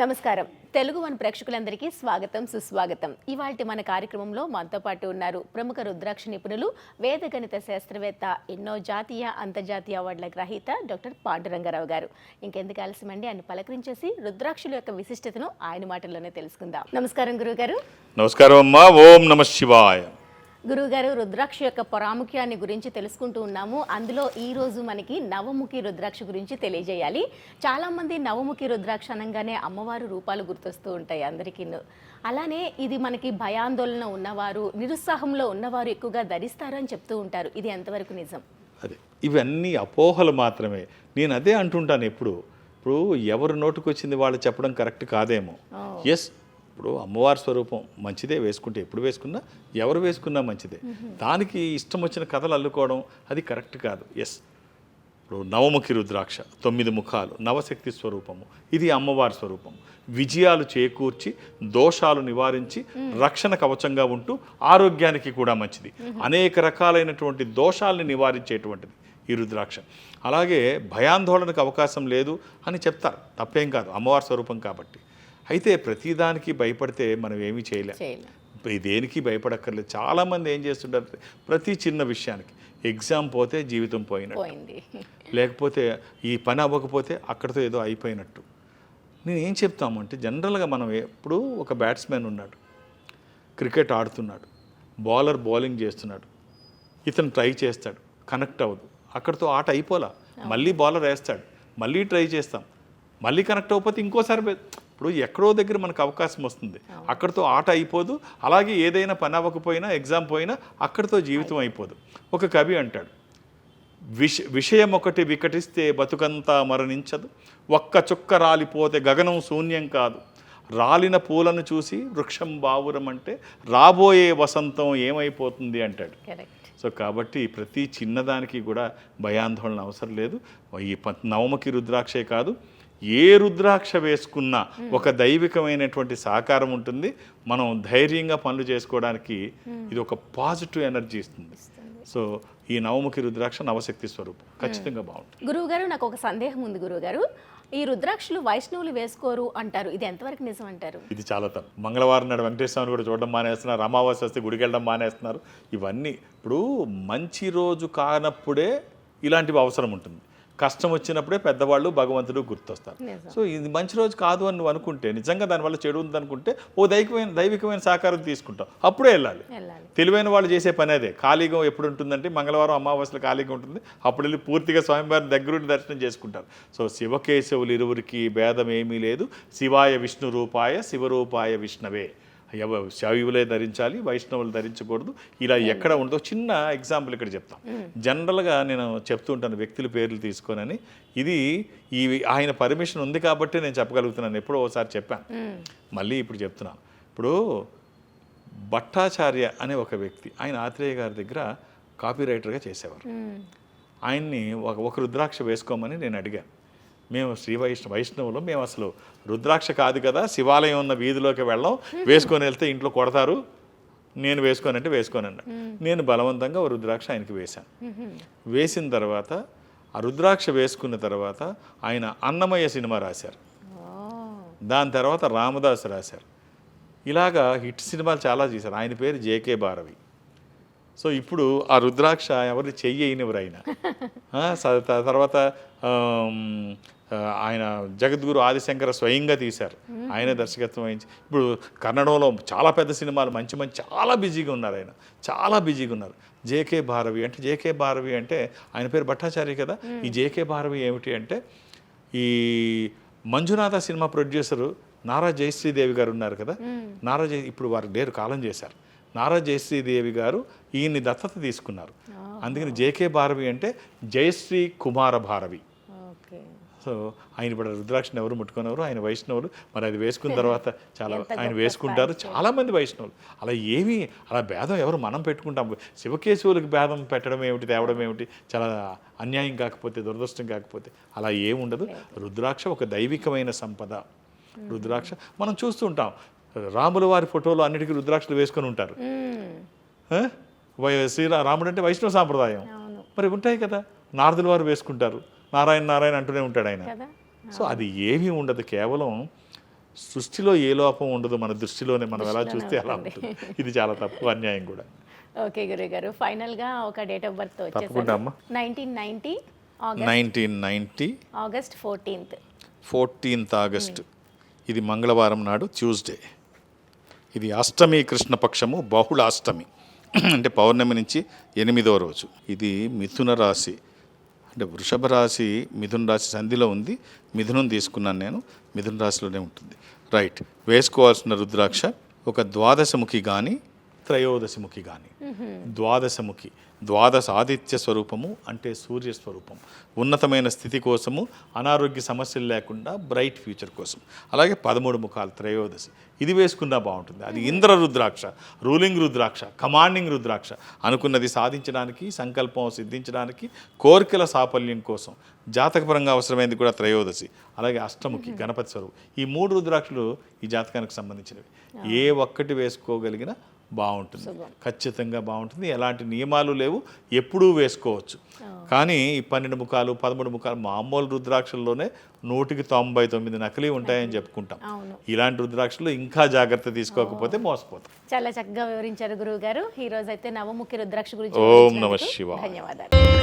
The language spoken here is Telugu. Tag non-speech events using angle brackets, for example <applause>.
నమస్కారం. తెలుగు వన్ ప్రేక్షకులందరికీ స్వాగతం సుస్వాగతం. ఇవాళ మన కార్యక్రమంలో మనతో పాటు ఉన్నారు ప్రముఖ రుద్రాక్ష నిపుణులు వేద గణిత శాస్త్రవేత్త ఎన్నో జాతీయ అంతర్జాతీయ అవార్డుల గ్రహీత డాక్టర్ పాండురంగారావు గారు. ఇంకెందుకు ఆలస్యమండి? ఆయన పలకరించేసి రుద్రాక్షుల యొక్క విశిష్టతను ఆయన మాటల్లోనే తెలుసుకుందాం. నమస్కారం గురుగారు నమస్కారం అమ్మా. ఓం నమ శివాయ. గురువుగారు రుద్రాక్ష యొక్క ప్రాముఖ్యాన్ని గురించి తెలుసుకుంటూ ఉన్నాము. అందులో ఈ రోజు మనకి నవముఖి రుద్రాక్ష గురించి తెలియజేయాలి. చాలా మంది నవముఖి రుద్రాక్ష అనగానే అమ్మవారు రూపాలు గుర్తొస్తూ ఉంటాయి అందరికీ. అలానే ఇది మనకి భయాందోళన ఉన్నవారు నిరుత్సాహంలో ఉన్నవారు ఎక్కువగా ధరిస్తారు అని చెప్తూ ఉంటారు. ఇది ఎంతవరకు నిజం? అదే. ఇవన్నీ అపోహలు మాత్రమే. నేను అదే అంటుంటాను ఎప్పుడు. ఇప్పుడు ఎవరు నోటుకొచ్చింది వాళ్ళు చెప్పడం కరెక్ట్ కాదేమో. ఎస్ ఇప్పుడు అమ్మవారి స్వరూపం మంచిదే వేసుకుంటే ఎప్పుడు వేసుకున్నా ఎవరు వేసుకున్నా మంచిదే. దానికి ఇష్టం వచ్చిన కథలు అల్లుకోవడం అది కరెక్ట్ కాదు. ఎస్ ఇప్పుడు నవముఖి రుద్రాక్ష తొమ్మిది ముఖాలు నవశక్తి స్వరూపము ఇది అమ్మవారి స్వరూపం. విజయాలు చేకూర్చి దోషాలు నివారించి రక్షణ కవచంగా ఉంటూ ఆరోగ్యానికి కూడా మంచిది. అనేక రకాలైనటువంటి దోషాలని నివారించేటువంటిది ఈ రుద్రాక్ష. అలాగే భయాందోళనకు అవకాశం లేదు అని చెప్తారు. తప్పేం కాదు. అమ్మవారి స్వరూపం కాబట్టి. అయితే ప్రతిదానికి భయపడితే మనం ఏమీ చేయలేం. దేనికి భయపడక్కర్లేదు. చాలామంది ఏం చేస్తుంటారు? ప్రతి చిన్న విషయానికి. ఎగ్జామ్ పోతే జీవితం పోయినట్టు. లేకపోతే ఈ పని అవ్వకపోతే అక్కడితో ఏదో అయిపోయినట్టు. నేను ఏం చెప్తామంటే జనరల్గా మనం ఎప్పుడు ఒక బ్యాట్స్మెన్ ఉన్నాడు. క్రికెట్ ఆడుతున్నాడు. బౌలర్ బౌలింగ్ చేస్తున్నాడు. ఇతను ట్రై చేస్తాడు. కనెక్ట్ అవ్వదు. అక్కడితో ఆట అయిపోలా? మళ్ళీ బౌలర్ వేస్తాడు. మళ్ళీ ట్రై చేస్తాం. మళ్ళీ కనెక్ట్ అవ్వకపోతే ఇంకోసారి ఇప్పుడు ఎక్కడో దగ్గర మనకు అవకాశం వస్తుంది. అక్కడితో ఆట అయిపోదు. అలాగే ఏదైనా పని అవ్వకపోయినా ఎగ్జామ్ పోయినా అక్కడితో జీవితం అయిపోదు. ఒక కవి అంటాడు విష విషయం ఒకటి వికటిస్తే బతుకంతా మరణించదు. ఒక్క చుక్క రాలిపోతే గగనం శూన్యం కాదు. రాలిన పూలను చూసి వృక్షం బావురం అంటే రాబోయే వసంతం ఏమైపోతుంది అంటాడు. సో కాబట్టి ప్రతి చిన్నదానికి కూడా భయాందోళన అవసరం లేదు. ఈ ప- నవముఖి రుద్రాక్షే కాదు. ఏ రుద్రాక్ష వేసుకున్నా ఒక దైవికమైనటువంటి సహకారం ఉంటుంది. మనం ధైర్యంగా పనులు చేసుకోవడానికి ఇది ఒక పాజిటివ్ ఎనర్జీ ఇస్తుంది. సో ఈ నవముఖి రుద్రాక్ష నవశక్తి స్వరూపం. ఖచ్చితంగా బాగుంటుంది. గురువుగారు నాకు ఒక సందేహం ఉంది గురువుగారు. ఈ రుద్రాక్షలు వైష్ణవులు వేసుకోరు అంటారు. ఇది ఎంతవరకు నిజం అంటారు? ఇది చాలా తప్పు. మంగళవారం నాడు వెంకటేశ్వరని కూడా చూడడం మానేస్తున్నారు. అమావాస్య వస్తే గుడికి వెళ్ళడం మానేస్తున్నారు. ఇవన్నీ ఇప్పుడు మంచి రోజు కానప్పుడే ఇలాంటివి అవసరం ఉంటుంది. కష్టం వచ్చినప్పుడే పెద్దవాళ్ళు భగవంతుడు గుర్తొస్తారు. సో ఇది మంచి రోజు కాదు అని నువ్వు అనుకుంటే నిజంగా దానివల్ల చెడు ఉంది అనుకుంటే ఓ దైవికమైన దైవికమైన సహకారం తీసుకుంటాం అప్పుడే వెళ్ళాలి. తెలివైన వాళ్ళు చేసే పని అదే. ఖాళీగా ఎప్పుడు ఉంటుందంటే మంగళవారం అమావాస్యలు ఖాళీగా ఉంటుంది. అప్పుడు వెళ్ళి పూర్తిగా స్వామివారిని దగ్గరుండి దర్శనం చేసుకుంటారు. సో శివకేశవులు ఇరువురికి భేదం ఏమీ లేదు. శివాయ విష్ణు రూపాయ శివరూపాయ విష్ణవే. శైవులే ధరించాలి వైష్ణవులు ధరించకూడదు. ఇలా ఎక్కడ ఉండదో చిన్న ఎగ్జాంపుల్ ఇక్కడ చెప్తాం. జనరల్గా నేను చెప్తూ ఉంటాను వ్యక్తుల పేర్లు తీసుకోనని. ఇది ఈ ఆయన పర్మిషన్ ఉంది కాబట్టి నేను చెప్పగలుగుతున్నాను ఎప్పుడో ఒకసారి చెప్పాను. మళ్ళీ ఇప్పుడు చెప్తున్నాను ఇప్పుడు భట్టాచార్య అనే ఒక వ్యక్తి ఆయన ఆత్రేయ గారి దగ్గర కాపీ రైటర్గా చేసేవారు ఆయన్ని ఒక ఒక రుద్రాక్ష వేసుకోమని నేను అడిగాను. మేము శ్రీ వైష్ణవ వైష్ణవులు మేము అసలు రుద్రాక్ష కాదు కదా శివాలయం ఉన్న వీధిలోకి వెళ్ళాం. వేసుకొని వెళ్తే ఇంట్లో కొడతారు. నేను వేసుకోనంటే వేసుకోనన్నా నేను బలవంతంగా రుద్రాక్ష ఆయనకి వేశాను. వేసిన తర్వాత ఆ రుద్రాక్ష వేసుకున్న తర్వాత ఆయన అన్నమయ్య సినిమా రాశారు. దాని తర్వాత రామదాస్ రాశారు. ఇలాగా హిట్ సినిమాలు చాలా చేశారు ఆయన పేరు జేకే భారవి. సో ఇప్పుడు ఆ రుద్రాక్ష ఎవరు చెయ్యనివ్వరు <laughs> ఆయన తర్వాత ఆయన జగద్గురు ఆదిశంకర స్వయంగా తీశారు. ఆయనే దర్శకత్వం వహించి ఇప్పుడు కన్నడంలో చాలా పెద్ద సినిమాలు మంచి మంచి చాలా బిజీగా ఉన్నారు ఆయన. చాలా బిజీగా ఉన్నారు. జేకే భారవి అంటే జేకే భారవి అంటే ఆయన పేరు భట్టాచార్య కదా? ఈ జేకే భారవి ఏమిటి అంటే ఈ మంజునాథ సినిమా ప్రొడ్యూసరు నారా జయశ్రీదేవి గారు ఉన్నారు కదా? నారా జయ ఇప్పుడు వారు లేరు కాలం చేశారు. నారా జయశ్రీదేవి గారు ఈయన్ని దత్తత తీసుకున్నారు. అందుకని జేకే భారవి అంటే జయశ్రీ కుమార భారవి. సో ఆయన ఇప్పుడు రుద్రాక్షని ఎవరు ముట్టుకున్నారు ఆయన వైష్ణవులు. మరి అది వేసుకున్న <laughs> తర్వాత చాలా ఆయన వేసుకుంటారు. చాలా మంది వైష్ణవులు. అలా ఏమీ అలా భేదం ఎవరు మనం పెట్టుకుంటాం. శివకేశవులకు భేదం పెట్టడం ఏమిటి తేవడం ఏమిటి చాలా అన్యాయం కాకపోతే దురదృష్టం కాకపోతే అలా ఏముండదు రుద్రాక్ష ఒక దైవికమైన సంపద. రుద్రాక్ష మనం చూస్తూ ఉంటాం. రాముల వారి ఫోటోలు అన్నిటికీ రుద్రాక్షలు వేసుకొని ఉంటారు. శ్రీరా రాముడు అంటే వైష్ణవ సాంప్రదాయం. మరి ఉంటాయి కదా. నారదుల వారు వేసుకుంటారు. నారాయణ నారాయణ అంటూనే ఉంటాడు ఆయన. సో అది ఏమీ ఉండదు. కేవలం సృష్టిలో ఏ లోపం ఉండదు. మన దృష్టిలోనే మనం ఎలా చూస్తే అలా ఉంటుంది. ఇది చాలా తప్పు అన్యాయం కూడా. ఓకే గారు ఫైనల్గా ఒక డేట్ ఆఫ్ బర్త్ తప్పకుండా వచ్చేసారు అమ్మా. Nineteen ninety August nineteen ninety August fourteenth. Fourteenth August. ఇది మంగళవారం నాడు ట్యూస్డే. ఇది అష్టమి కృష్ణపక్షము బహుళ అష్టమి అంటే పౌర్ణమి నుంచి ఎనిమిదో రోజు. ఇది మిథున రాశి. అంటే వృషభ రాశి మిథున రాశి సంధిలో ఉంది. మిథునం తీసుకున్నాను నేను. మిథున రాశిలోనే ఉంటుంది. రైట్ వేసుకోవాల్సిన రుద్రాక్ష ఒక ద్వాదశముఖి కానీ త్రయోదశముఖి కానీ ద్వాదశముఖి. ద్వాదశ ఆదిత్య స్వరూపము అంటే సూర్య స్వరూపం ఉన్నతమైన స్థితి కోసము అనారోగ్య సమస్యలు లేకుండా బ్రైట్ ఫ్యూచర్ కోసం. అలాగే పదమూడు ముఖాలు త్రయోదశి. ఇది వేసుకున్నా బాగుంటుంది. అది ఇంద్ర రుద్రాక్ష రూలింగ్ రుద్రాక్ష కమాండింగ్ రుద్రాక్ష అనుకున్నది సాధించడానికి సంకల్పం సిద్ధించడానికి కోరికల సాఫల్యం కోసం. జాతకపరంగా అవసరమైనది కూడా త్రయోదశి. అలాగే అష్టముఖి గణపతి స్వరూపం. ఈ మూడు రుద్రాక్షలు ఈ జాతకానికి సంబంధించినవి. ఏ ఒక్కటి వేసుకోగలిగినా బాగుంటుంది. ఖచ్చితంగా బాగుంటుంది. ఎలాంటి నియమాలు లేవు. ఎప్పుడూ వేసుకోవచ్చు. కానీ ఈ పన్నెండు ముఖాలు పదమూడు ముఖాలు మామూలు రుద్రాక్షల్లోనే నూటికి తొంభై తొమ్మిది నకిలీ ఉంటాయని చెప్పుకుంటాం. ఇలాంటి రుద్రాక్షలు ఇంకా జాగ్రత్త తీసుకోకపోతే మోసపోతాం. చాలా చక్కగా వివరించారు గురువు గారు ఈ రోజు అయితే నవముఖి రుద్రాక్ష గురించి ఓం నమః శివాయ. ధన్యవాదాలు.